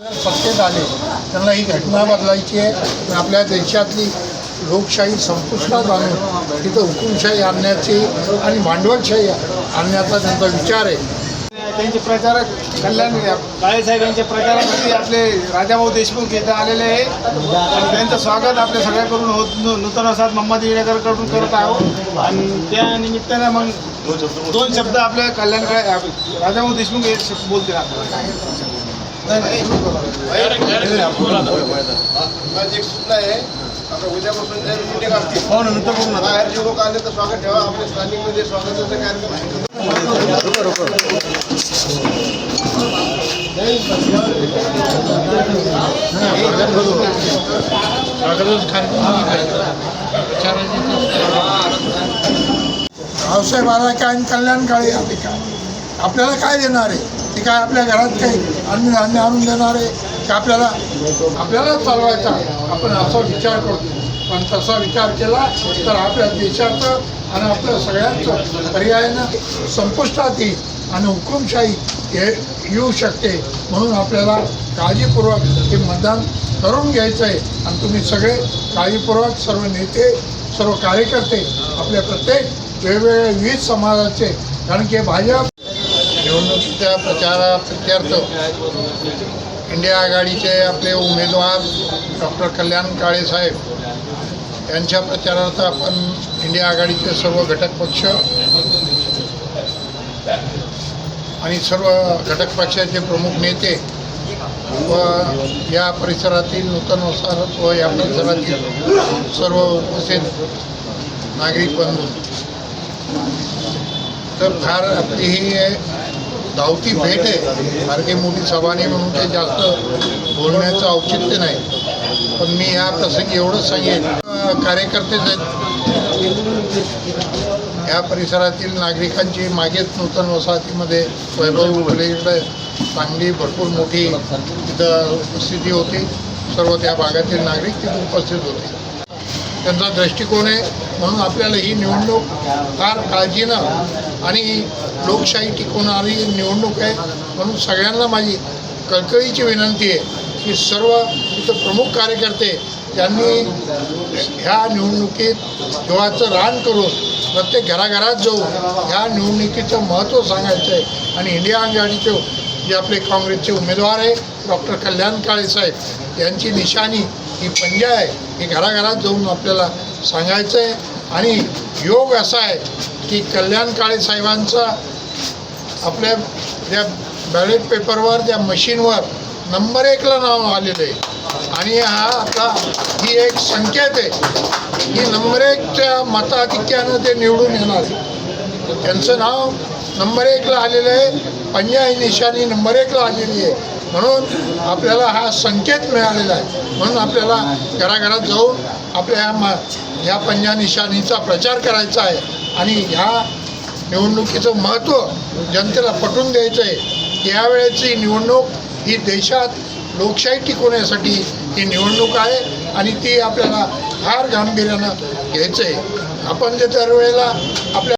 सत्तेत आले त्यांना ही घटना बदलायची आहे. आपल्या देशातली लोकशाही संपुष्टात आणून तिथं हुकुमशाही आणण्याची आणि भांडवलशाही आणण्याचा त्यांचा विचार आहे. त्यांचे प्रचारक कल्याण बाळेसाहेब यांच्या प्रचारासाठी म्हणजे आपले राजाभाऊ देशमुख येथे आलेले आहे. आणि त्यांचं स्वागत आपल्या सगळ्याकडून होत नूतन वसाहत मोहम्मद येणेकरकडून करत आहोत. आणि त्या निमित्तानं मग दोन शब्द आपल्या कल्याण राजाभाऊ देशमुख हे बोलतील आपल्याला. माझी एक सूचना आहे आता उद्यापासून जर मिटिंग असतील बाहेर लोक आले तर स्वागत ठेवा आपल्या स्थानिकमध्ये स्वागताचा कार्यक्रम आहे. रावसाहेब आला काय आणि कल्याण काळे आले काय आपल्याला काय देणार आहे ते काय आपल्या घरात काही अन्नधान्य आणून देणारे का की आपल्याला आपल्याला चालवायचा? आपण असा विचार करतो. पण तसा विचार केला तर आपल्या देशाचं आणि आपल्या सगळ्यांचं पर्यायानं संपुष्टात येईल आणि हुकुमशाही हे येऊ शकते. म्हणून आपल्याला काळजीपूर्वक हे मतदान करून घ्यायचं आहे. आणि तुम्ही सगळे काळजीपूर्वक सर्व नेते सर्व कार्यकर्ते आपल्या प्रत्येक वेगवेगळ्या विविध समाजाचे कारण की भाजप निवडणुकीच्या प्रचाराप्रित्यर्थ इंडिया आघाडीचे आपले उमेदवार डॉक्टर कल्याण काळे साहेब यांच्या प्रचारार्थ आपण इंडिया आघाडीचे सर्व घटक पक्ष आणि सर्व घटक पक्षाचे प्रमुख नेते व या परिसरातील नूतन वसाहत व या परिसरातील सर्व उपस्थित नागरिक बंधू. तर फार आपली ही धावती भेट आहे. सारखे मोठी सभाने म्हणून ते जास्त बोलण्याचं औचित्य नाही. पण मी या प्रसंगी एवढंच सांगेन. कार्यकर्तेच आहेत या परिसरातील नागरिकांची मागेच नूतन वसाहतीमध्ये वैभव फुलेकडे चांगली भरपूर मोठी तिथं उपस्थिती होती. सर्व त्या भागातील नागरिक तिथे उपस्थित होते. त्यांचा दृष्टिकोन आहे. म्हणून आपल्याला ही निवडणूक फार काळजीनं आणि लोकशाही टिकवणारी निवडणूक आहे. म्हणून सगळ्यांना माझी कळकळीची विनंती आहे की सर्व इथं प्रमुख कार्यकर्ते त्यांनी ह्या निवडणुकीत देवाचं रान करून प्रत्येक घराघरात जाऊन ह्या निवडणुकीचं महत्त्व सांगायचं आहे. आणि इंडिया आघाडीचे जे आपले काँग्रेसचे उमेदवार आहे डॉक्टर कल्याण काळे साहेब यांची निशाणी ही पंजा आहे. हे घराघरात जाऊन आपल्याला सांगायचं आहे आणि योग असा आहे की कल्याण काळे साहेबांचा आपल्या त्या बॅलेट पेपरवर त्या मशीनवर नंबर एकला नाव आलेलं आहे. आणि हा आता ही एक संकेत आहे. की नंबर एकच्या मताधिक्यानं ते निवडून येणार त्यांचं नाव नंबर एकला आलेलं आहे. पंजा ही निशाणी नंबर एकला आलेली आहे. म्हणून आपल्याला हा संकेत मिळालेला आहे. म्हणून आपल्याला घराघरात जाऊन आपल्या ह्या मा ह्या पंजा निशाणीचा प्रचार करायचा आहे. आणि ह्या निवडणुकीचं महत्त्व जनतेला पटवून द्यायचं आहे. यावेळेची निवडणूक ही देशात लोकशाही टिकवण्यासाठी ही निवडणूक आहे आणि ती आपल्याला फार गांभीर्यानं घ्यायचं आहे. आपण जे दरवेळेला आपल्या